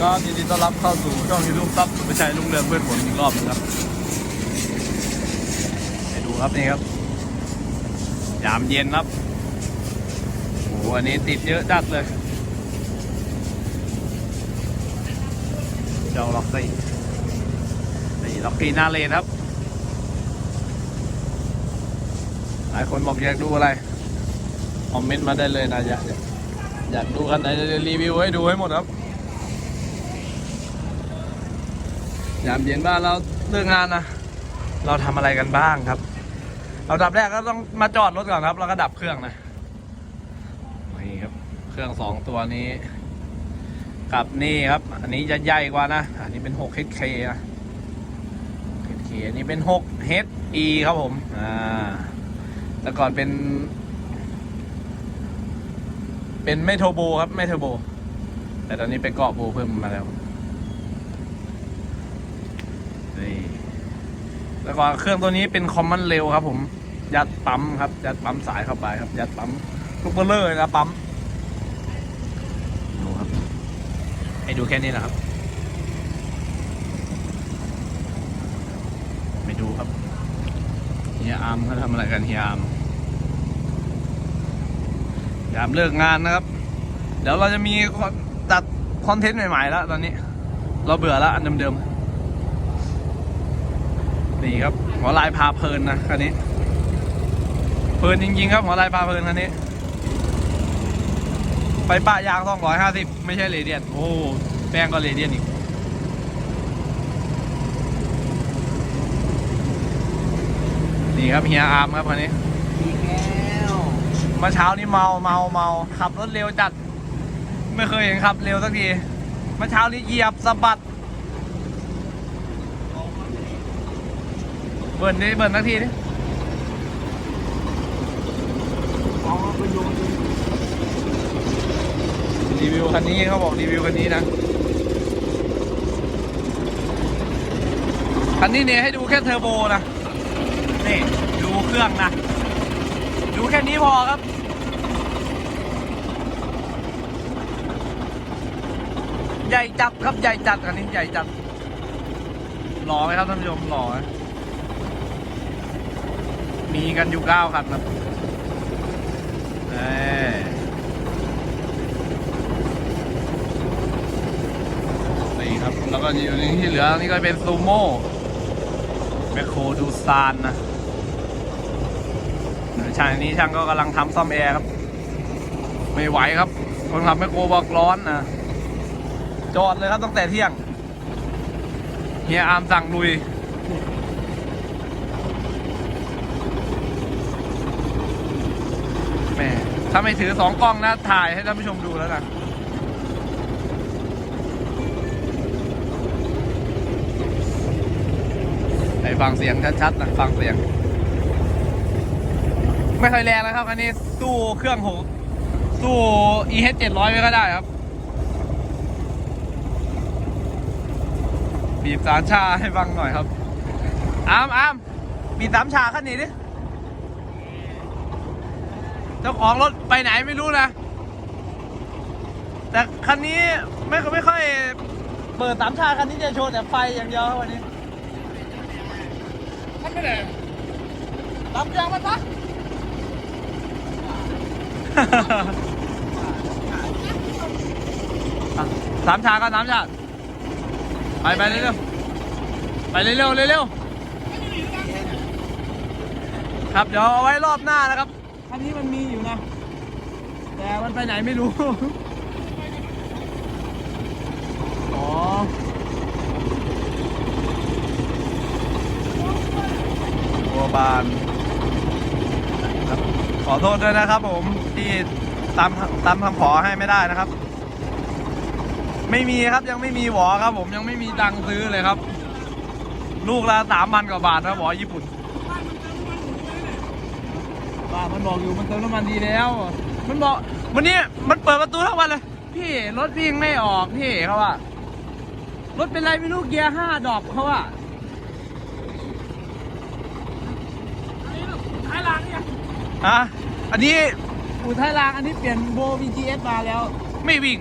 ก็ยินดีต้อนรับเข้าสู่ช่องยูทูบซับไม่ใช่ลุงเรืองเพื่อนผลอีกรอบนึงครับไปดูครับนี่ครับยามเย็นครับโอ้โหอันนี้ติดเยอะจัดเลยเจ้าล็อกซี่นี่ล็อกซี่หน้าเลนครับ หลายคนบอกอยากดูอะไร คอมเมนต์มาได้เลยนะอยากอยากดูกันไหนจะรีวิวให้ดูให้หมดครับ ยามเย็นบ้านเราเลิกงานนะเราทำอะไรกันบ้างครับเราดับแรกก็ต้องมาจอดรถก่อนครับ แล้วก็ดับเครื่องนะนี่ครับ เครื่องสองตัวนี้กับนี่ครับ อันนี้จะใหญ่กว่านะ อันนี้เป็น6 HK นะ HK อันนี้เป็น6 HE ครับผม อ่า แต่ก่อนเป็น เป็นไม่โทรโบครับ ไม่เทรโบ แต่ตอนนี้เป็นเกาะโบเพิ่มมาแล้ว นี่แล้วก็เครื่องตัวนี้เป็นคอมมอนเร็วครับ ผมยัดปั๊มครับยัดปั๊มสายเข้าไปครับยัดปั๊มลูกเบลเลอร์เลยนะปั๊มดูครับ ให้ดูแค่นี้นะครับไปดูครับเฮียอาร์มเขาทำอะไรกันเฮียอาร์มยามเลิกงานนะครับ เดี๋ยวเราจะมีตัดคอนเทนต์ใหม่ๆแล้วตอนนี้ เราเบื่อแล้วอันเดิมๆ นี่ครับหัวลายพาเพลินนะคันนี้เพลินจริงๆครับหัวลายพาเพลินคันนี้ ไปปะยางสองร้อยห้าสิบไม่ใช่เรเดียนโอ้แป้งก็เรเดียนอีกนี่ครับเฮียอาร์มครับคันนี้อีกแล้วเมื่อเช้านี้เมาเมาเมาขับรถเร็วจัด ไม่เคยเห็นขับเร็วสักทีเมื่อเช้านี้เหยียบสะบัด เบิร์นนี่เบิร์นสักทีนี่เอาไปโยนรีวิวคันนี้เขาบอกรีวิวคันนี้นะ คันนี้เนี่ยให้ดูแค่เทอร์โบนะ นี่ ดูเครื่องนะ ดูแค่นี้พอครับใหญ่จัดครับใหญ่จัดคันนี้ใหญ่จัดหล่อไหมครับท่านผู้ชมหล่อไหม มีกันอยู่เก้าคันครับเอ้ยนี่ครับ แล้วก็อยู่ในที่เหลือนี่ก็เป็นซูโม่แมคโครดูซานนะช่างนนี้ช่างก็กำลังทำซ่อมแอร์ครับ ไม่ไหวครับ คนขับแมคโครบอกร้อนนะจอดเลยครับตั้งแต่เที่ยง เฮียอาร์มสั่งลุย แห ม่ถ้าไม่ถือสองกล้องนะถ่ายให้ท่านผู้ชมดูแล้วนะให้ฟังเสียงชัดๆนะฟังเสียง ไม่ค่อยแรงนะครับ อันนี้สู้เครื่องหกสู้ EH 700ไม่ก็ได้ครับ บีบสามชาให้ฟังหน่อยครับ อามอามบีบสามชาขั้นนี้ดิ เจ้าของรถไปไหนไม่รู้นะ แต่คันนี้ไม่ไม่ค่อยเปิดสามชาคันนี้จะโชว์แต่ไฟอย่างเดียวครับวันนี้ท่านไม่ได้รับยางมาปะอะสามชาก็สามชาไปไปเร็วๆไปเร็วๆเร็วๆครับเดี๋ยวเอาไว้รอบหน้านะครับ คันนี้มันมีอยู่นะ แต่มันไปไหนไม่รู้ อ๋อตัวบานครับขอโทษด้วยนะครับผม ที่ตามตามคำขอให้ไม่ได้นะครับ ไม่มีครับยังไม่มีหวอครับผมยังไม่มีตังค์ซื้อเลยครับ ลูกละสามพันกว่าบาทนะหวอญี่ปุ่น บ้ามันบอกอยู่มันเติมน้ำมันดีแล้ว มันบอกวันนี้มันเปิดประตูทั้งวันเลย พี่รถพี่ยังไม่ออกพี่เขาว่ารถเป็นไรไม่รู้เกียร์ห้าดอกเขาว่าท้ายรางเนี่ยฮะอันนี้อูท้ายรางอันนี้เปลี่ยนโบ VGS มาแล้ว ไม่วิ่ง